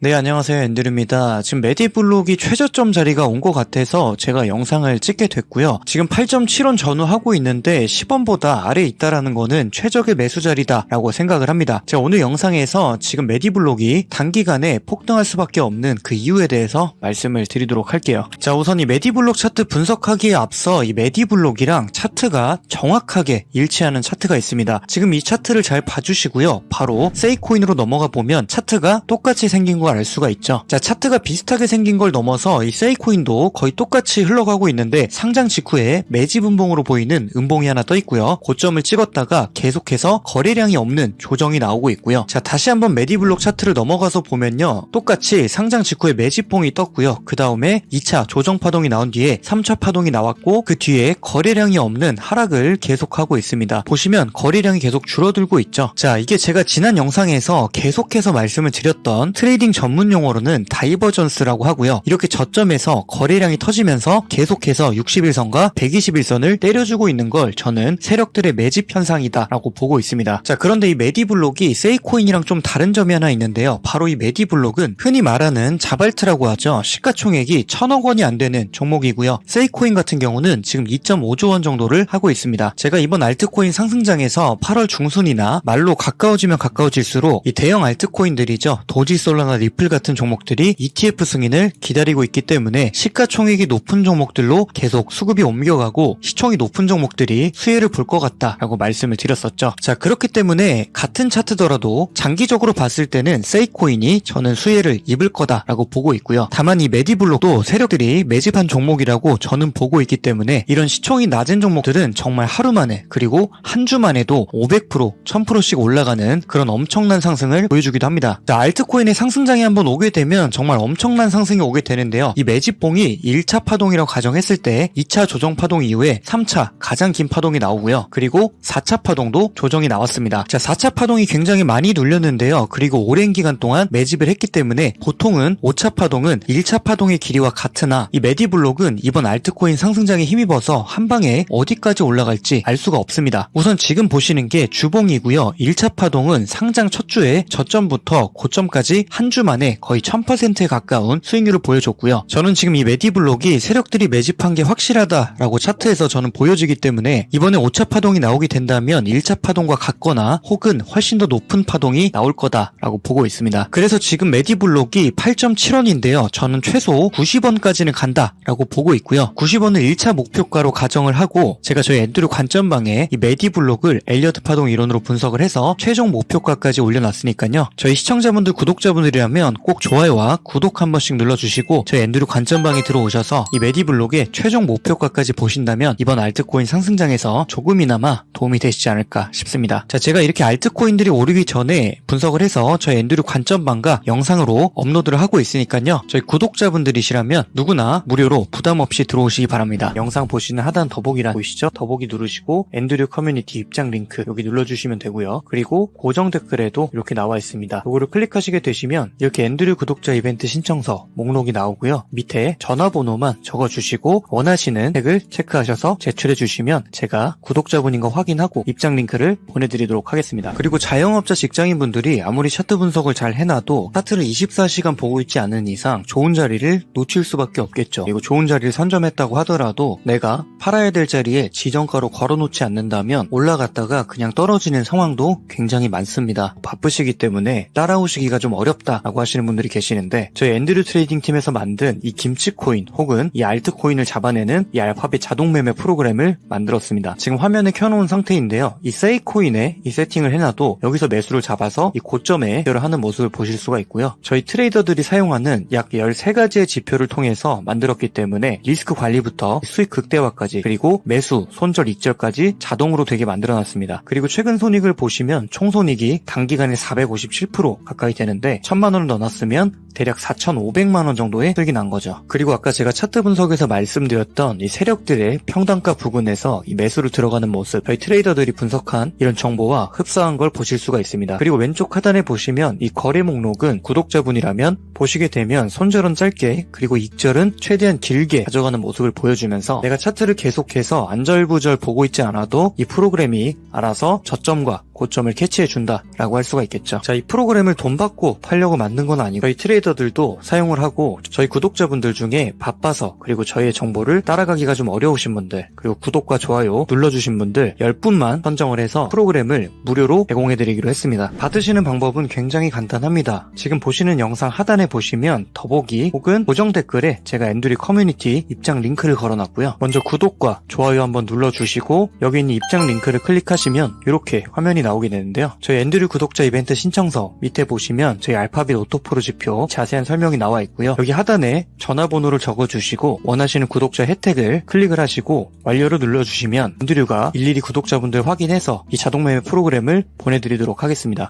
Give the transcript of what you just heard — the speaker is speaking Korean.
네, 안녕하세요. 앤드류입니다. 지금 메디블록이 최저점 자리가 온 것 같아서 제가 영상을 찍게 됐고요. 지금 8.7원 전후하고 있는데 10원보다 아래 있다라는 거는 최적의 매수 자리다라고 생각을 합니다. 제가 오늘 영상에서 지금 메디블록이 단기간에 폭등할 수밖에 없는 그 이유에 대해서 말씀을 드리도록 할게요. 자, 우선 이 메디블록 차트 분석하기에 앞서 이 메디블록이랑 차트가 정확하게 일치하는 차트가 있습니다. 지금 이 차트를 잘 봐주시고요. 바로 세이코인으로 넘어가 보면 차트가 똑같이 생긴 걸알 수가 있죠. 자, 차트가 비슷하게 생긴 걸 넘어서 이 세이코인도 거의 똑같이 흘러가고 있는데 상장 직후에 매집 음봉으로 보이는 음봉이 하나 떠 있고요. 고점을 찍었다가 계속해서 거래량이 없는 조정이 나오고 있고요. 자, 다시 한번 메디블록 차트를 넘어가서 보면요. 똑같이 상장 직후에 매집봉이 떴고요. 그 다음에 2차 조정 파동이 나온 뒤에 3차 파동이 나왔고 그 뒤에 거래량이 없는 하락을 계속하고 있습니다. 보시면 거래량이 계속 줄어들고 있죠. 자, 이게 제가 지난 영상에서 계속해서 말씀을 드렸던 트레이딩 전문 용어로는 다이버전스라고 하고요. 이렇게 저점에서 거래량이 터지면서 계속해서 60일선과 120일선을 때려주고 있는 걸 저는 세력들의 매집 현상이다라고 보고 있습니다. 자, 그런데 이 메디블록이 세이코인이랑 좀 다른 점이 하나 있는데요. 바로 이 메디블록은 흔히 말하는 자발트라고 하죠. 시가총액이 천억 원이 안 되는 종목이고요. 세이코인 같은 경우는 지금 2.5조 원 정도를 하고 있습니다. 제가 이번 알트코인 상승장에서 8월 중순이나 말로 가까워지면 가까워질수록 이 대형 알트코인들이죠. 도지 솔라나 리플 같은 종목들이 ETF 승인을 기다리고 있기 때문에 시가총액이 높은 종목들로 계속 수급이 옮겨가고 시총이 높은 종목들이 수혜를 볼 것 같다라고 말씀을 드렸었죠. 자 그렇기 때문에 같은 차트더라도 장기적으로 봤을 때는 세이코인이 저는 수혜를 입을 거다라고 보고 있고요. 다만 이 메디블록도 세력들이 매집한 종목이라고 저는 보고 있기 때문에 이런 시총이 낮은 종목들은 정말 하루 만에 그리고 한 주 만 에도 500% 1000%씩 올라가는 그런 엄청난 상승을 보여주기도 합니다. 자, 알트코인의 상승장 이 한번 오게 되면 정말 엄청난 상승이 오게 되는데요. 이 매집봉이 1차 파동이라고 가정했을 때 2차 조정 파동 이후에 3차 가장 긴 파동이 나오고요. 그리고 4차 파동도 조정이 나왔습니다. 자, 4차 파동이 굉장히 많이 눌렸는데요. 그리고 오랜 기간 동안 매집을 했기 때문에 보통은 5차 파동은 1차 파동의 길이와 같으나 이 메디블록은 이번 알트코인 상승장에 힘입어서 한 방에 어디까지 올라갈지 알 수가 없습니다. 우선 지금 보시는 게 주봉이고요. 1차 파동은 상장 첫 주에 저점부터 고점까지 한 주만 에 거의 1000%에 가까운 수익률을 보여줬고요. 저는 지금 이 메디블록이 세력들이 매집한 게 확실하다라고 차트에서 저는 보여지기 때문에 이번에 5차 파동이 나오게 된다면 1차 파동과 같거나 혹은 훨씬 더 높은 파동이 나올 거다라고 보고 있습니다. 그래서 지금 메디블록이 8.7원인데요. 저는 최소 90원까지는 간다라고 보고 있고요. 90원을 1차 목표가로 가정을 하고 제가 저희 앤드류 관점방에 이 메디블록을 엘리어트 파동 이론으로 분석을 해서 최종 목표가까지 올려놨으니까요. 저희 시청자분들 구독자분들이라면 꼭 좋아요와 구독 한 번씩 눌러주시고 저희 앤드류 관점방에 들어오셔서 이 메디블록의 최종 목표가까지 보신다면 이번 알트코인 상승장에서 조금이나마 도움이 되시지 않을까 싶습니다. 자, 제가 이렇게 알트코인들이 오르기 전에 분석을 해서 저희 앤드류 관점방과 영상으로 업로드를 하고 있으니까요. 저희 구독자분들이시라면 누구나 무료로 부담 없이 들어오시기 바랍니다. 영상 보시는 하단 더보기란 보이시죠? 더보기 누르시고 앤드류 커뮤니티 입장 링크 여기 눌러주시면 되고요. 그리고 고정 댓글에도 이렇게 나와 있습니다. 이거를 클릭하시게 되시면 이렇게 앤드류 구독자 이벤트 신청서 목록이 나오고요. 밑에 전화번호만 적어주시고 원하시는 택을 체크하셔서 제출해 주시면 제가 구독자분인 거 확인하고 입장 링크를 보내드리도록 하겠습니다. 그리고 자영업자 직장인분들이 아무리 차트 분석을 잘 해놔도 차트를 24시간 보고 있지 않은 이상 좋은 자리를 놓칠 수밖에 없겠죠. 그리고 좋은 자리를 선점했다고 하더라도 내가 팔아야 될 자리에 지정가로 걸어놓지 않는다면 올라갔다가 그냥 떨어지는 상황도 굉장히 많습니다. 바쁘시기 때문에 따라오시기가 좀 어렵다라고 하시는 분들이 계시는데 저희 앤드류 트레이딩 팀에서 만든 이 김치 코인 혹은 이 알트 코인을 잡아내는 이 알파벳 자동 매매 프로그램을 만들었습니다. 지금 화면에 켜놓은 상태인데요. 이 세이 코인에 이 세팅을 해놔도 여기서 매수를 잡아서 이 고점에 대결을 하는 모습을 보실 수가 있고요. 저희 트레이더들이 사용하는 약 13가지의 지표를 통해서 만들었기 때문에 리스크 관리부터 수익 극대화까지 그리고 매수, 손절, 익절까지 자동으로 되게 만들어놨습니다. 그리고 최근 손익을 보시면 총 손익이 단기간에 457% 가까이 되는데 1000만 원을 넣어놨으면 대략 4,500만 원 정도의 수익이 난 거죠. 그리고 아까 제가 차트 분석에서 말씀드렸던 이 세력들의 평단가 부근에서 이 매수를 들어가는 모습, 저희 트레이더들이 분석한 이런 정보와 흡사한 걸 보실 수가 있습니다. 그리고 왼쪽 하단에 보시면 이 거래 목록은 구독자분이라면 보시게 되면 손절은 짧게 그리고 익절은 최대한 길게 가져가는 모습을 보여주면서 내가 차트를 계속해서 안절부절 보고 있지 않아도 이 프로그램이 알아서 저점과 고점을 캐치해준다 라고 할 수가 있겠죠. 자, 이 프로그램을 돈 받고 팔려고 만든 건 아니고 저희 트레이더들도 사용을 하고 저희 구독자분들 중에 바빠서 그리고 저희의 정보를 따라가기가 좀 어려우신 분들 그리고 구독과 좋아요 눌러주신 분들 10분만 선정을 해서 프로그램을 무료로 제공해드리기로 했습니다. 받으시는 방법은 굉장히 간단합니다. 지금 보시는 영상 하단에 보시면 더보기 혹은 고정 댓글에 제가 엔두리 커뮤니티 입장 링크를 걸어놨고요. 먼저 구독과 좋아요 한번 눌러주시고 여기 있는 입장 링크를 클릭하시면 이렇게 화면이 나오게 되는데요. 저희 엔두리 구독자 이벤트 신청서 밑에 보시면 저희 알파벳 오토프로 지표 자세한 설명이 나와 있고요. 여기 하단에 전화번호를 적어주시고 원하시는 구독자 혜택을 클릭을 하시고 완료를 눌러주시면 엔두류가 일일이 구독자분들 확인해서 이 자동 매매 프로그램을 보내드리도록 하겠습니다.